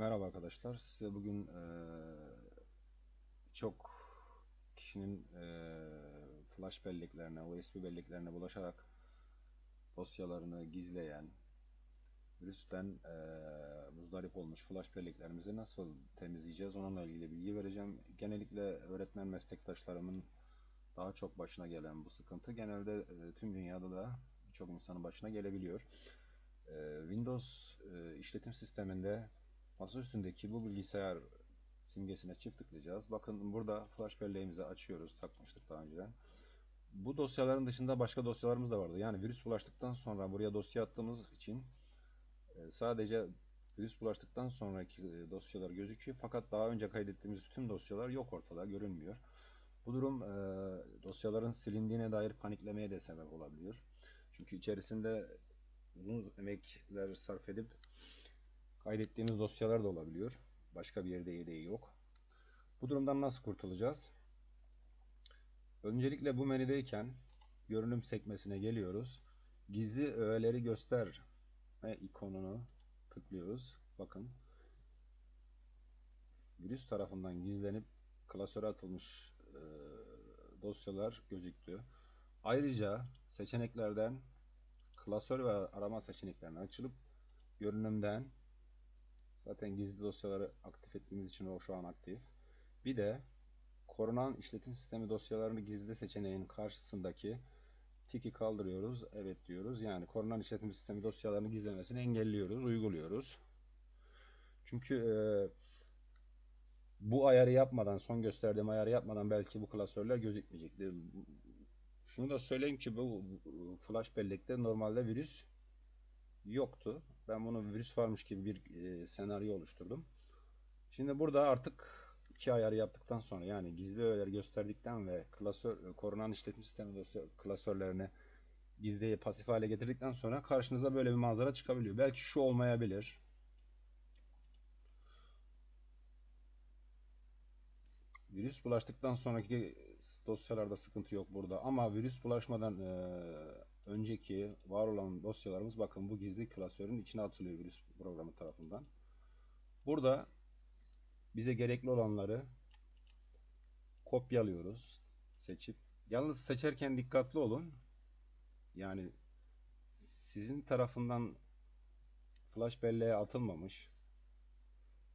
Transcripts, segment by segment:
Merhaba arkadaşlar. Size bugün eee, çok kişinin eee, flash belleklerine, USB belleklerine bulaşarak dosyalarını gizleyen, virüsten eee muzdarip olmuş flash belleklerimizi nasıl temizleyeceğiz onunla ilgili bilgi vereceğim. Genellikle öğretmen meslektaşlarımın daha çok başına gelen bu sıkıntı genelde eee, tüm dünyada da birçok insanın başına gelebiliyor. Eee, Windows eee, işletim sisteminde Masa üstündeki bu bilgisayar simgesine çift tıklayacağız. Bakın burada flash belleğimizi açıyoruz. Takmıştık daha önceden. Bu dosyaların dışında başka dosyalarımız da vardı. Yani virüs bulaştıktan sonra buraya dosya attığımız için e, sadece virüs bulaştıktan sonraki e, dosyalar gözüküyor. Fakat daha önce kaydettiğimiz bütün dosyalar yok ortada, görünmüyor. Bu durum e, dosyaların silindiğine dair paniklemeye de sebep olabiliyor. Çünkü içerisinde uzun emekler sarf edip kaydettiğimiz dosyalar da olabiliyor. Başka bir yerde yedeği yok. Bu durumdan nasıl kurtulacağız? Öncelikle bu menüdeyken görünüm sekmesine geliyoruz. Gizli öğeleri göster ikonunu tıklıyoruz. Bakın. Virüs tarafından gizlenip klasöre atılmış e, dosyalar gözüktü. Ayrıca seçeneklerden klasör ve arama seçeneklerini açılıp görünümden Zaten gizli dosyaları aktif ettiğimiz için o şu an aktif. Bir de korunan işletim sistemi dosyalarını gizli seçeneğin karşısındaki tiki kaldırıyoruz. Evet diyoruz. Yani korunan işletim sistemi dosyalarını gizlemesini engelliyoruz, uyguluyoruz. Çünkü e, bu ayarı yapmadan, son gösterdiğim ayarı yapmadan belki bu klasörler gözükmeyecekti. Şunu da söyleyeyim ki bu flash bellekte normalde virüs yoktu. Ben bunu virüs varmış gibi bir e, senaryo oluşturdum. Şimdi burada artık iki ayarı yaptıktan sonra yani gizli öğeleri gösterdikten ve klasör e, korunan işletim sistemi klasörlerini gizliye pasif hale getirdikten sonra karşınıza böyle bir manzara çıkabiliyor. Belki şu olmayabilir. Virüs bulaştıktan sonraki dosyalarda sıkıntı yok burada ama virüs bulaşmadan e, önceki var olan dosyalarımız bakın bu gizli klasörün içine atılıyor virüs programı tarafından. Burada bize gerekli olanları kopyalıyoruz. Seçip yalnız seçerken dikkatli olun. Yani sizin tarafından flash belleğe atılmamış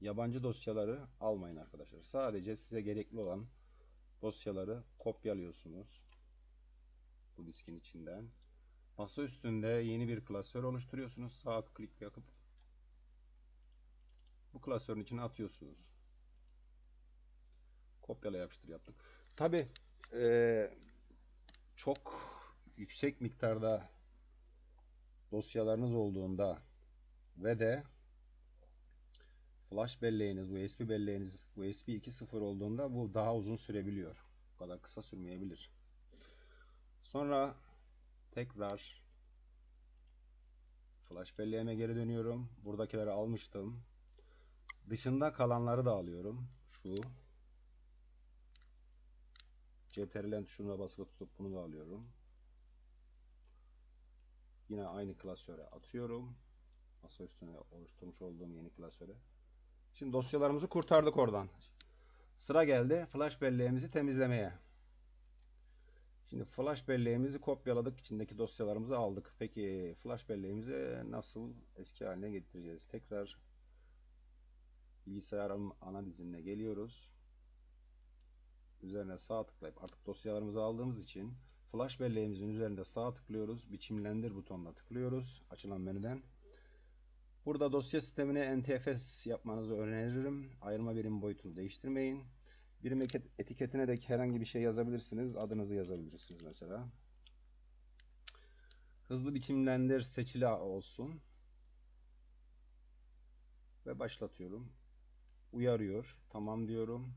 yabancı dosyaları almayın arkadaşlar. Sadece size gerekli olan dosyaları kopyalıyorsunuz bu diskin içinden. Masa üstünde yeni bir klasör oluşturuyorsunuz. Sağ klik yapıp bu klasörün içine atıyorsunuz. Kopyala yapıştır yaptık. Tabi ee, çok yüksek miktarda dosyalarınız olduğunda ve de flash belleğiniz, USB belleğiniz USB 2.0 olduğunda bu daha uzun sürebiliyor. Bu kadar kısa sürmeyebilir. Sonra tekrar flash belleğime geri dönüyorum. Buradakileri almıştım. Dışında kalanları da alıyorum. Şu CTRL tuşuna basılı tutup bunu da alıyorum. Yine aynı klasöre atıyorum. Masa üstüne oluşturmuş olduğum yeni klasöre. Şimdi dosyalarımızı kurtardık oradan. Sıra geldi flash belleğimizi temizlemeye. Şimdi flash belleğimizi kopyaladık. içindeki dosyalarımızı aldık. Peki flash belleğimizi nasıl eski haline getireceğiz? Tekrar bilgisayarın ana dizinine geliyoruz. Üzerine sağ tıklayıp artık dosyalarımızı aldığımız için flash belleğimizin üzerinde sağ tıklıyoruz. Biçimlendir butonuna tıklıyoruz. Açılan menüden. Burada dosya sistemine NTFS yapmanızı öneririm. Ayırma birim boyutunu değiştirmeyin. Birim etiketine de herhangi bir şey yazabilirsiniz. Adınızı yazabilirsiniz mesela. Hızlı biçimlendir seçili olsun. Ve başlatıyorum. Uyarıyor. Tamam diyorum.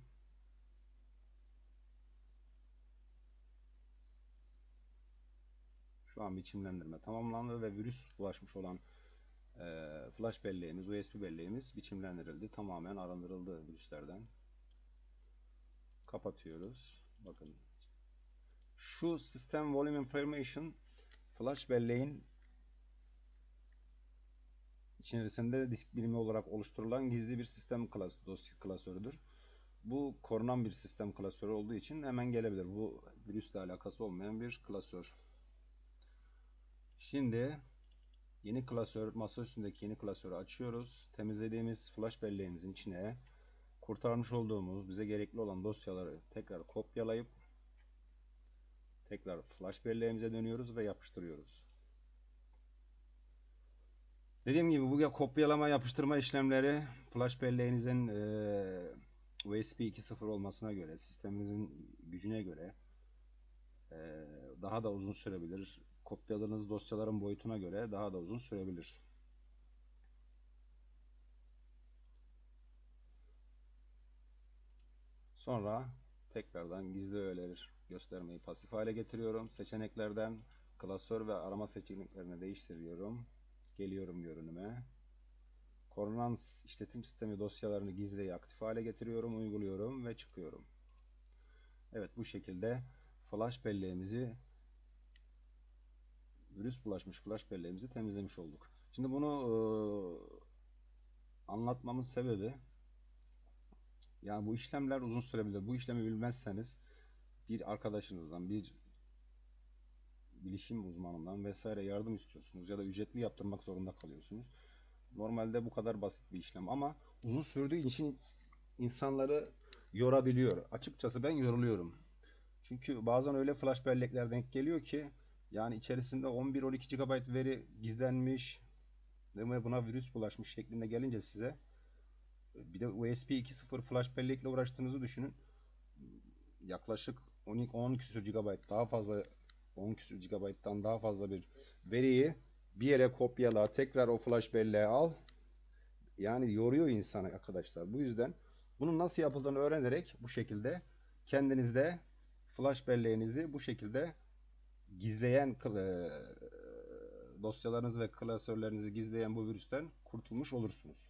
Şu an biçimlendirme tamamlandı ve virüs bulaşmış olan flash belleğimiz, USB belleğimiz biçimlendirildi. Tamamen arındırıldı virüslerden kapatıyoruz. Bakın. Şu System Volume Information flash belleğin içerisinde disk birimi olarak oluşturulan gizli bir sistem klas dosya klasörüdür. Bu korunan bir sistem klasörü olduğu için hemen gelebilir. Bu virüsle alakası olmayan bir klasör. Şimdi yeni klasör, masa üstündeki yeni klasörü açıyoruz. Temizlediğimiz flash belleğimizin içine kurtarmış olduğumuz, bize gerekli olan dosyaları tekrar kopyalayıp tekrar flash belleğimize dönüyoruz ve yapıştırıyoruz. Dediğim gibi bu kopyalama yapıştırma işlemleri flash belleğinizin e, USB 2.0 olmasına göre, sisteminizin gücüne göre e, daha da uzun sürebilir. Kopyaladığınız dosyaların boyutuna göre daha da uzun sürebilir. Sonra tekrardan gizli öğeleri göstermeyi pasif hale getiriyorum. Seçeneklerden klasör ve arama seçeneklerini değiştiriyorum. Geliyorum görünüme. Korunan işletim sistemi dosyalarını gizliyi aktif hale getiriyorum, uyguluyorum ve çıkıyorum. Evet bu şekilde flash belleğimizi virüs bulaşmış flash belleğimizi temizlemiş olduk. Şimdi bunu e, anlatmamın sebebi yani bu işlemler uzun sürebilir. Bu işlemi bilmezseniz bir arkadaşınızdan, bir bilişim uzmanından vesaire yardım istiyorsunuz ya da ücretli yaptırmak zorunda kalıyorsunuz. Normalde bu kadar basit bir işlem ama uzun sürdüğü için insanları yorabiliyor. Açıkçası ben yoruluyorum. Çünkü bazen öyle flash bellekler denk geliyor ki yani içerisinde 11-12 GB veri gizlenmiş ve buna virüs bulaşmış şeklinde gelince size bir de USB 2.0 flash bellekle uğraştığınızı düşünün. Yaklaşık 10, 10 küsur GB daha fazla 10 küsur GB'dan daha fazla bir veriyi bir yere kopyala, tekrar o flash belleğe al. Yani yoruyor insanı arkadaşlar. Bu yüzden bunun nasıl yapıldığını öğrenerek bu şekilde kendinizde flash belleğinizi bu şekilde gizleyen dosyalarınızı ve klasörlerinizi gizleyen bu virüsten kurtulmuş olursunuz.